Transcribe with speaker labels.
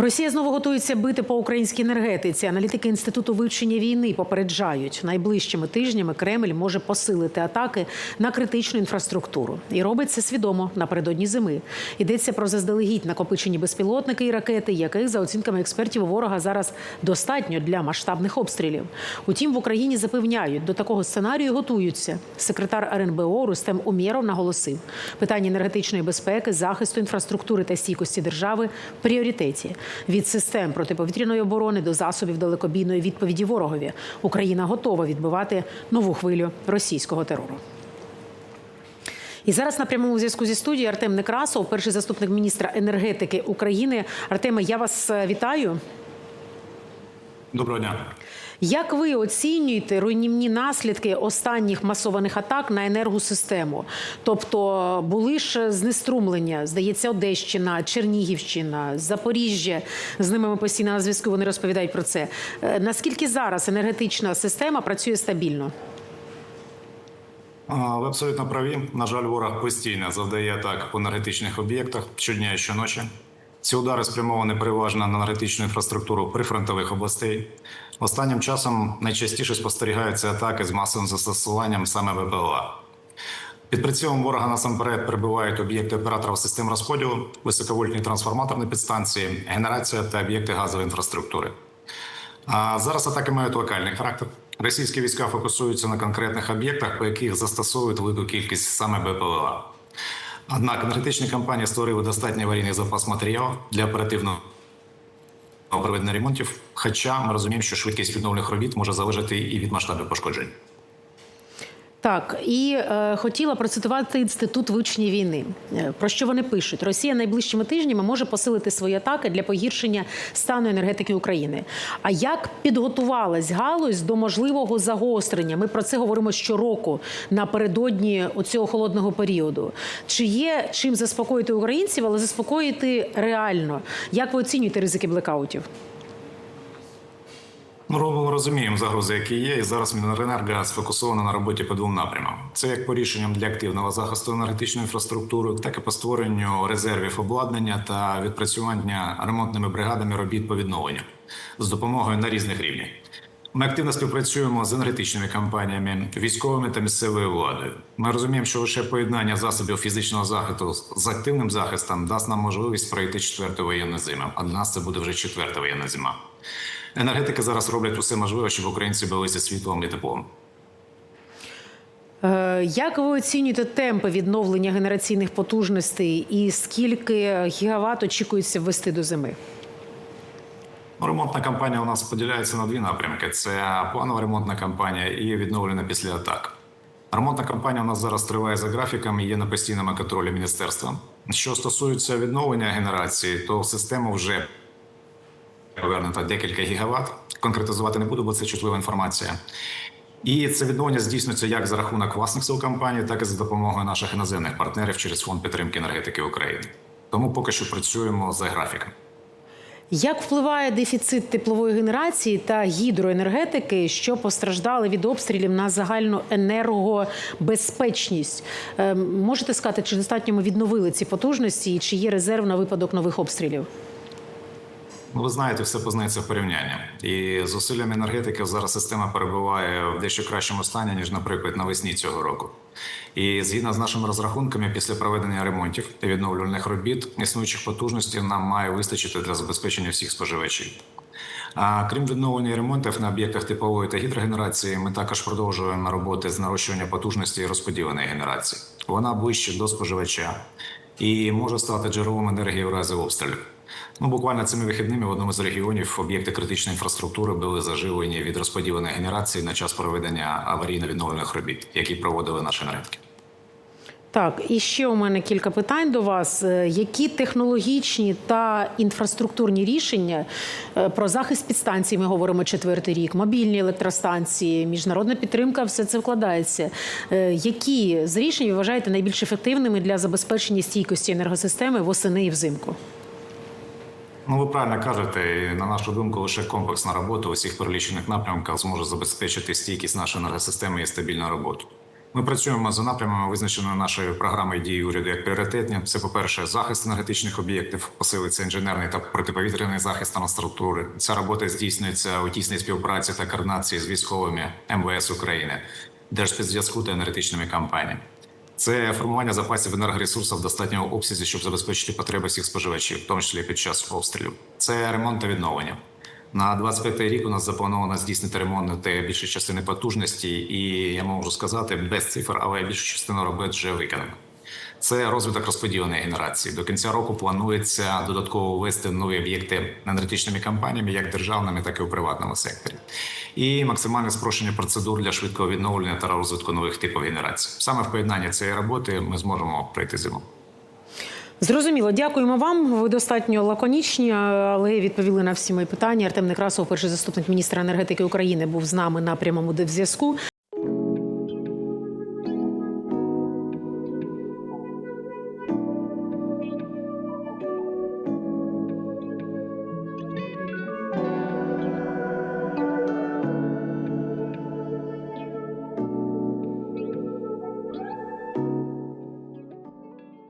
Speaker 1: Росія знову готується бити по українській енергетиці. Аналітики інституту вивчення війни попереджають, найближчими тижнями Кремль може посилити атаки на критичну інфраструктуру і робить це свідомо напередодні зими. Йдеться про заздалегідь накопичені безпілотники і ракети, яких за оцінками експертів ворога зараз достатньо для масштабних обстрілів. Утім, в Україні запевняють, до такого сценарію готуються. Секретар РНБО Рустем Умєров наголосив, питання енергетичної безпеки, захисту інфраструктури та стійкості держави пріоритеті. Від систем протиповітряної оборони до засобів далекобійної відповіді ворогові Україна готова відбивати нову хвилю російського терору. І зараз на прямому зв'язку зі студією Артем Некрасов, перший заступник міністра енергетики України. Артеме, я вас е, вітаю.
Speaker 2: Доброго дня.
Speaker 1: Як ви оцінюєте руйнівні наслідки останніх масованих атак на енергосистему? Тобто були ж знеструмлення, здається, Одещина, Чернігівщина, Запоріжжя. З ними ми постійно на зв'язку. Вони розповідають про це. Е, Наскільки зараз енергетична система працює стабільно?
Speaker 2: Ви абсолютно праві. На жаль, ворог постійно завдає атак по енергетичних об'єктах щодня і щоночі. Ці удари спрямовані переважно на енергетичну інфраструктуру прифронтових областей. Останнім часом найчастіше спостерігаються атаки з масовим застосуванням саме ВПЛА. Під прицілом ворога насамперед перебувають об'єкти операторів систем розподілу, високовольтні трансформаторні підстанції, генерація та об'єкти газової інфраструктури. А зараз атаки мають локальний характер. Російські війська фокусуються на конкретних об'єктах, по яких застосовують велику кількість саме БПЛА. Однак енергетичні компанії створили достатній аварійний запас матеріалів для оперативного проведення ремонтів. Хоча ми розуміємо, що швидкість відновлених робіт може залежати і від масштабів пошкоджень.
Speaker 1: Так і е, хотіла процитувати інститут вивчення війни. Е, Про що вони пишуть? Росія найближчими тижнями може посилити свої атаки для погіршення стану енергетики України. А як підготувалась галузь до можливого загострення? Ми про це говоримо щороку напередодні оцього холодного періоду. Чи є чим заспокоїти українців, але заспокоїти реально? Як ви оцінюєте ризики блекаутів?
Speaker 2: Ми розуміємо загрози, які є, і зараз Міненерго сфокусовано на роботі по двом напрямам. Це як по рішенням для активного захисту енергетичної інфраструктури, так і по створенню резервів обладнання та відпрацювання ремонтними бригадами робіт по відновленню з допомогою на різних рівнях. Ми активно співпрацюємо з енергетичними компаніями, військовими та місцевою владою. Ми розуміємо, що лише поєднання засобів фізичного захисту з активним захистом дасть нам можливість пройти четверту воєнну зиму. А для нас це буде вже четверта воєнна зима. Енергетики зараз роблять усе можливе, щоб українці билися світлом і теплом.
Speaker 1: Е, Як ви оцінюєте темпи відновлення генераційних потужностей і скільки гігават очікується ввести до зими?
Speaker 2: Ремонтна кампанія у нас поділяється на дві напрямки: це планова ремонтна кампанія і відновлена після атак. Ремонтна кампанія у нас зараз триває за графіком і є на постійному контролі міністерства. Що стосується відновлення генерації, то в систему вже повернуто декілька гігават. Конкретизувати не буду, бо це чутлива інформація. І це відновлення здійснюється як за рахунок власних сил компанії, так і за допомогою наших іноземних партнерів через фонд підтримки енергетики України. Тому поки що працюємо за графіком.
Speaker 1: Як впливає дефіцит теплової генерації та гідроенергетики, що постраждали від обстрілів на загальну енергобезпечність? Е, Можете сказати, чи достатньо ми відновили ці потужності і чи є резерв на випадок нових обстрілів?
Speaker 2: Ну, ви знаєте, все познається в порівнянні. І з зусиллями енергетики зараз система перебуває в дещо кращому стані, ніж, наприклад, навесні цього року. І згідно з нашими розрахунками, після проведення ремонтів та відновлювальних робіт існуючих потужностей нам має вистачити для забезпечення всіх споживачів. А крім відновлення і ремонтів на об'єктах теплової та гідрогенерації, ми також продовжуємо роботи з нарощування потужності і розподіленої генерації. Вона ближче до споживача і може стати джерелом енергії в разі обстрілів. Ну, буквально цими вихідними в одному з регіонів об'єкти критичної інфраструктури були заживлені від розподіленої генерації на час проведення аварійно-відновлених робіт, які проводили наші енергетики.
Speaker 1: Так, і ще у мене кілька питань до вас. Е, Які технологічні та інфраструктурні рішення е, про захист підстанцій ми говоримо четвертий рік, мобільні електростанції, міжнародна підтримка, все це вкладається. Е, Які з рішень ви вважаєте найбільш ефективними для забезпечення стійкості енергосистеми восени і взимку?
Speaker 2: Ну, ви правильно кажете, і на нашу думку, лише комплексна робота у всіх перелічених напрямках зможе забезпечити стійкість нашої енергосистеми і стабільну роботу. Ми працюємо за напрямами, визначеними нашою програмою дії уряду як пріоритетні. Це, по-перше, захист енергетичних об'єктів, посилиться інженерний та протиповітряний захист інфраструктури. Ця робота здійснюється у тісній співпраці та координації з військовими МВС України, Держспецзв'язку та енергетичними компаніями. Це формування запасів енергоресурсів в достатньому обсязі, щоб забезпечити потреби всіх споживачів, в тому числі під час обстрілів. Це ремонт та відновлення. На 25 рік у нас заплановано здійснити ремонт та більше частини потужності, і я можу сказати без цифр, але більшу частину робити вже виконано. Це розвиток розподіленої генерації. До кінця року планується додатково ввести нові об'єкти енергетичними компаніями, як державними, так і у приватному секторі, і максимальне спрощення процедур для швидкого відновлення та розвитку нових типів генерації. Саме в поєднанні цієї роботи ми зможемо пройти зиму.
Speaker 1: Зрозуміло, дякуємо вам. Ви достатньо лаконічні, але відповіли на всі мої питання. Артем Некрасов, перший заступник міністра енергетики України, був з нами на прямому зв'язку.